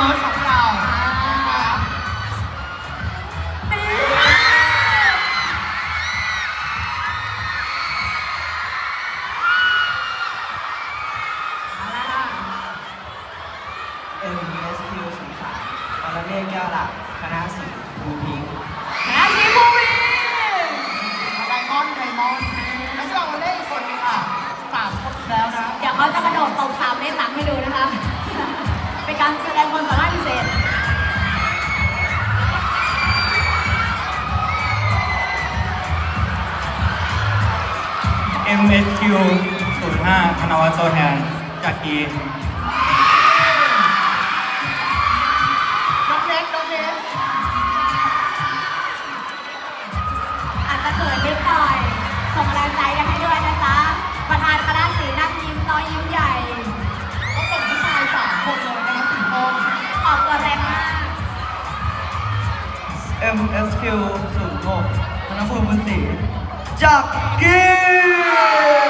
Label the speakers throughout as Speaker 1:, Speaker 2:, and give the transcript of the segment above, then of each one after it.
Speaker 1: 啊 MSQ 05ธนวัฒน์โซแทนจากกีน้
Speaker 2: องเน็ตน้เน็ต
Speaker 3: อาจจะเขินนิดหยส่งแรใจกันให้ด้วยนะจ๊ะ ประธานคณะสีนั่งยิ้มน้อยิ้มใหญ่
Speaker 2: ก็ผู้ชายสามคเลยนะคะสีโต
Speaker 3: ขอบตัวแรงมาก
Speaker 4: MSQ 06ธนภูมิบุญศรีจาก
Speaker 3: Aquí.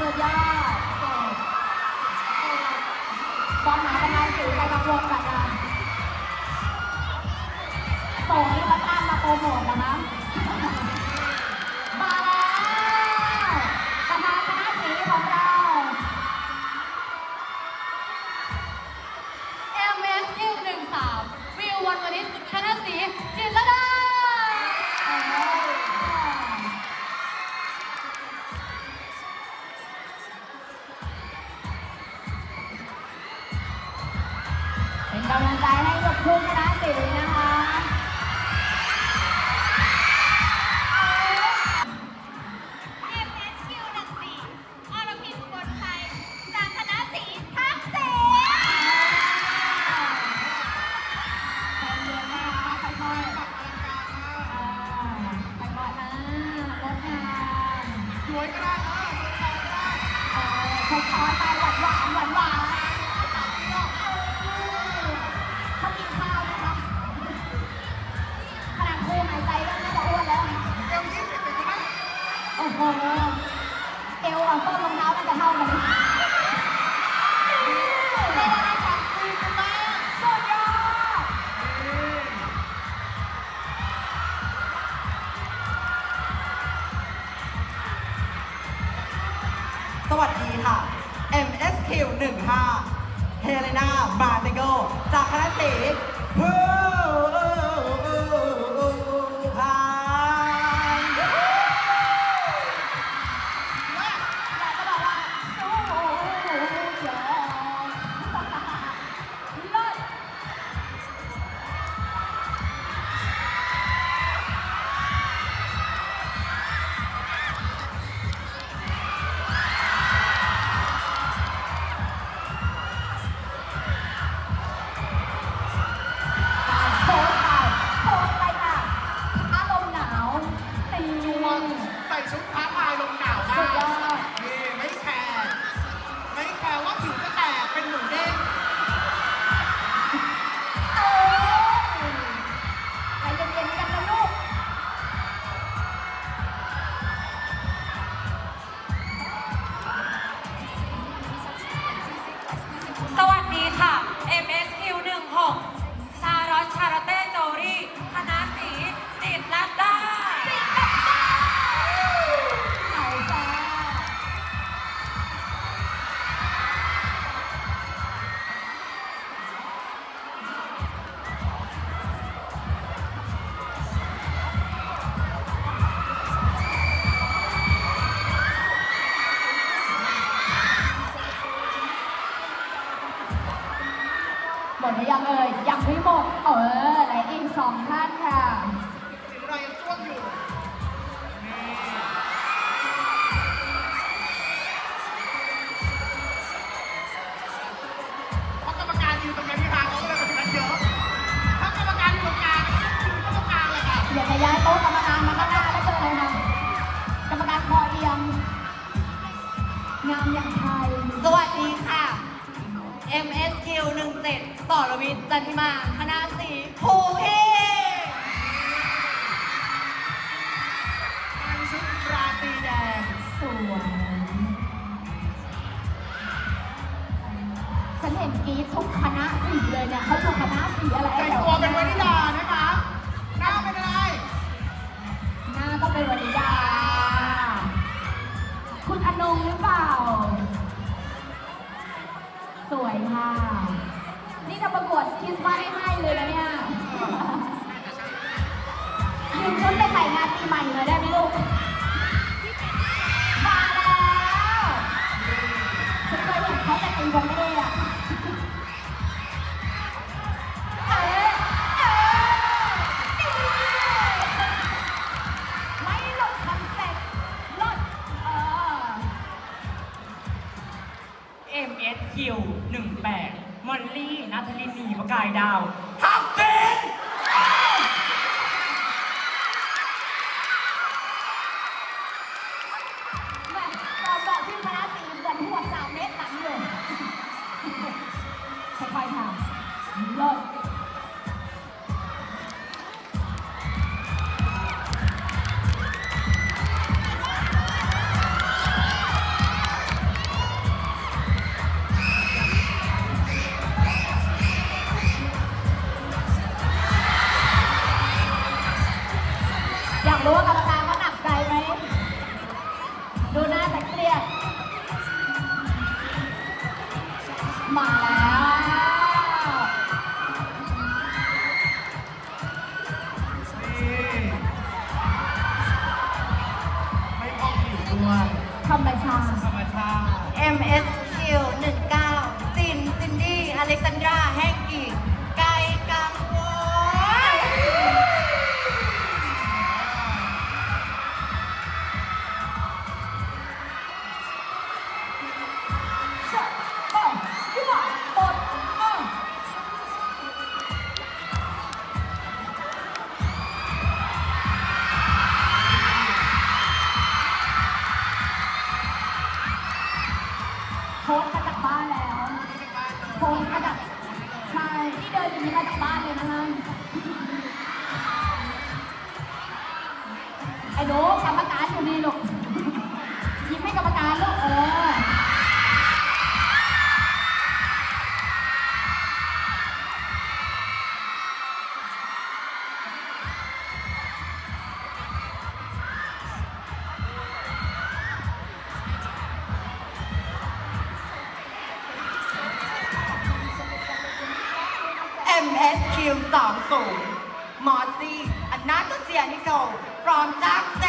Speaker 3: สุ
Speaker 1: ด
Speaker 2: ย
Speaker 3: อดตอนหาประ
Speaker 2: ธา
Speaker 3: น
Speaker 5: สื่
Speaker 3: อ
Speaker 2: ไปกั
Speaker 5: งวลกั
Speaker 3: บการส่งให้พัฒนามาโปรโมทนะคะ เป็นกำลังใจให้กับทุณธน
Speaker 5: สิ
Speaker 3: นนะคะ 看我们的ารมาข้างหน้าแล้ว
Speaker 2: เจ
Speaker 3: อ
Speaker 4: เล
Speaker 3: ยค่ะ
Speaker 2: ก
Speaker 5: รร
Speaker 3: มกา
Speaker 2: รพอเอียงงา
Speaker 3: มอย่างไทย
Speaker 5: สวัสดีค่ะ MSQ 17ต่อรวิทย์จันทิมาคณะสีภูพ
Speaker 2: ทาชุดราตรีแดง
Speaker 3: สวยฉันเห็นกีดทุกคณะสีเลยเนี่ยเขาถูกคณะสีอะไร
Speaker 2: แต่งตัวเป็นวนิดา เป็
Speaker 3: วันนิดา คุณอนงหรือเปล่า สวยค่ะ นี่จะประกวดคิสมาให้ให้เลยนะเนี่ยยืมชุดไปใส่งานปีใหม่เลยได้ไหมลูก มาแล้วฉันเคยเห็นเขาแต่งวงไม่ได้ กิล
Speaker 4: 18 มอลลี่ นาทลินีประกายดาวท
Speaker 3: รู้ว่ากรรมการ วิ
Speaker 2: ว
Speaker 5: สอง
Speaker 3: สูงมอ
Speaker 5: สซี่อันนาตุเซียนิโก
Speaker 2: พร้
Speaker 3: อมจา
Speaker 2: กเซ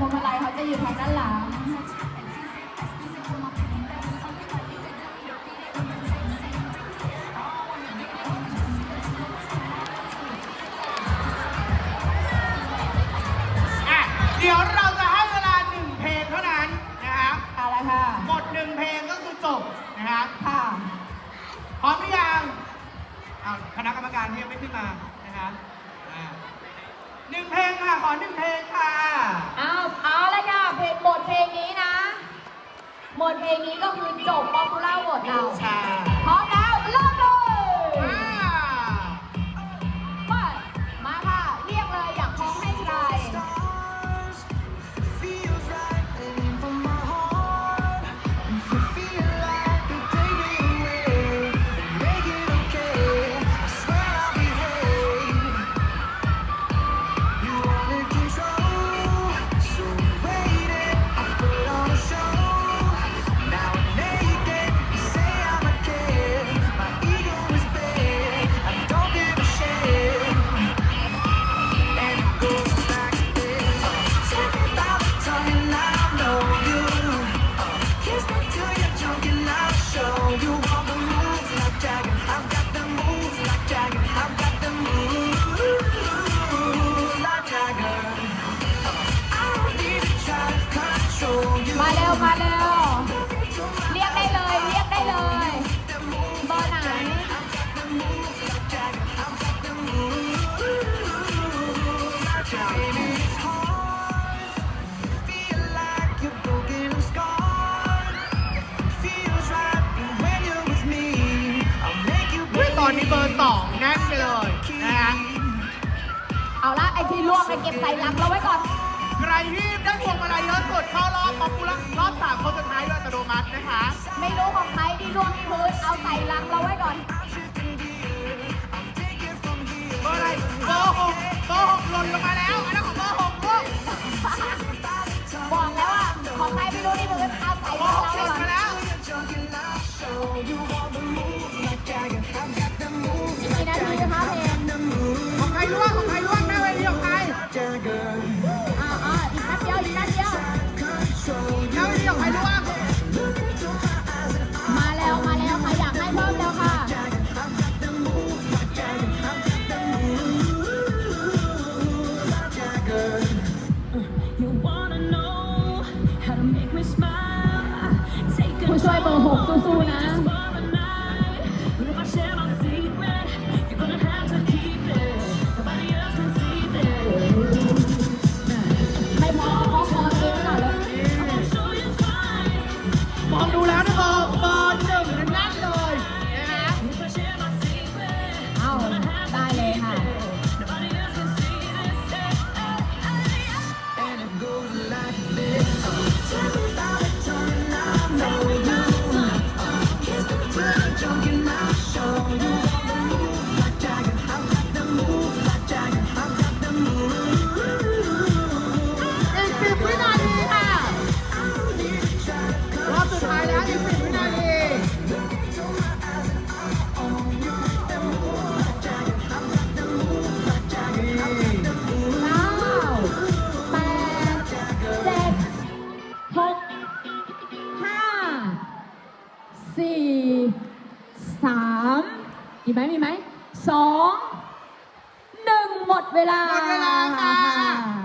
Speaker 3: พวงมาลัยเขาจะอยู่ทางด้านหลัง
Speaker 2: อะเดี๋ยวเราจะให้เวลาหนึ่งเพลงเท่านั้นนะครับ
Speaker 3: อะไรคะ
Speaker 2: หมดหนึ่งเพลงก็คือจบนะครับ
Speaker 3: ค่ะ
Speaker 2: พร้อมหรือยังเอาวคณะกรรมการที่ยังไม่ขึ้นมานะครับอ่าหนึ่งเพลงค่ะขอหนึ่งเพลง
Speaker 3: เพลงนี้ก็คือจบป๊อปปูล่าโหวตเรา
Speaker 2: ใช่
Speaker 3: ลวกไป
Speaker 2: เก็
Speaker 3: บใส่ลังเราไว้ก่อน
Speaker 2: ใครที่ได้พวงมาลัยเยอะสุด มี
Speaker 3: ไห
Speaker 2: ม
Speaker 3: มีไหม
Speaker 6: สองหนึ่งหมดเวลา
Speaker 7: หมดเวลาค่ะ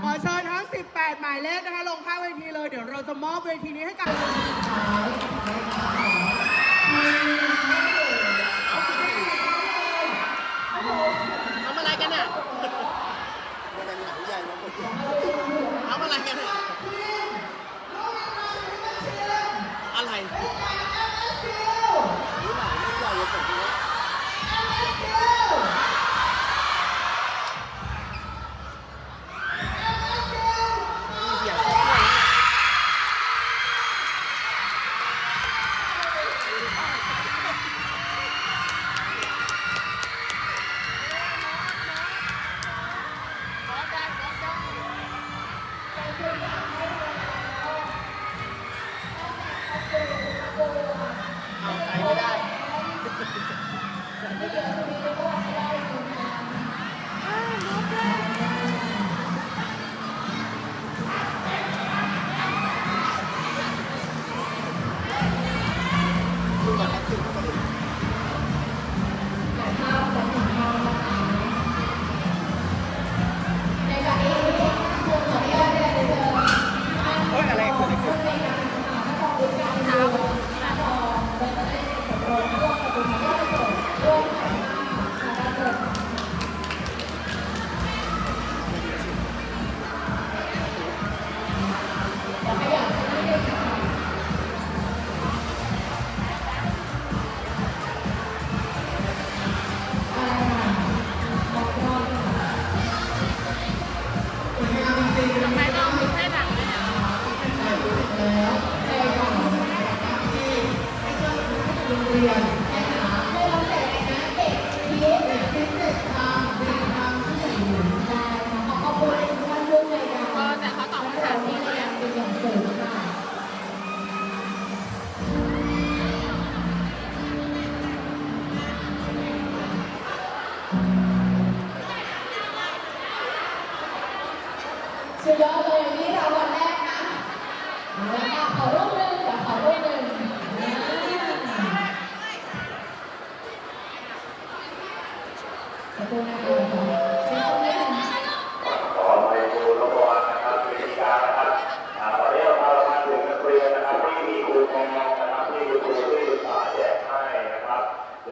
Speaker 7: ขอเชิญทั้ง 18 หมายเลขนะคะ ลงข้างเวทีเลย เดี๋ยวเราจะมอบเวทีนี้ให้กับ
Speaker 3: ทำอะไรกันเนี่ยทำอะไรกันเนี่ยอะ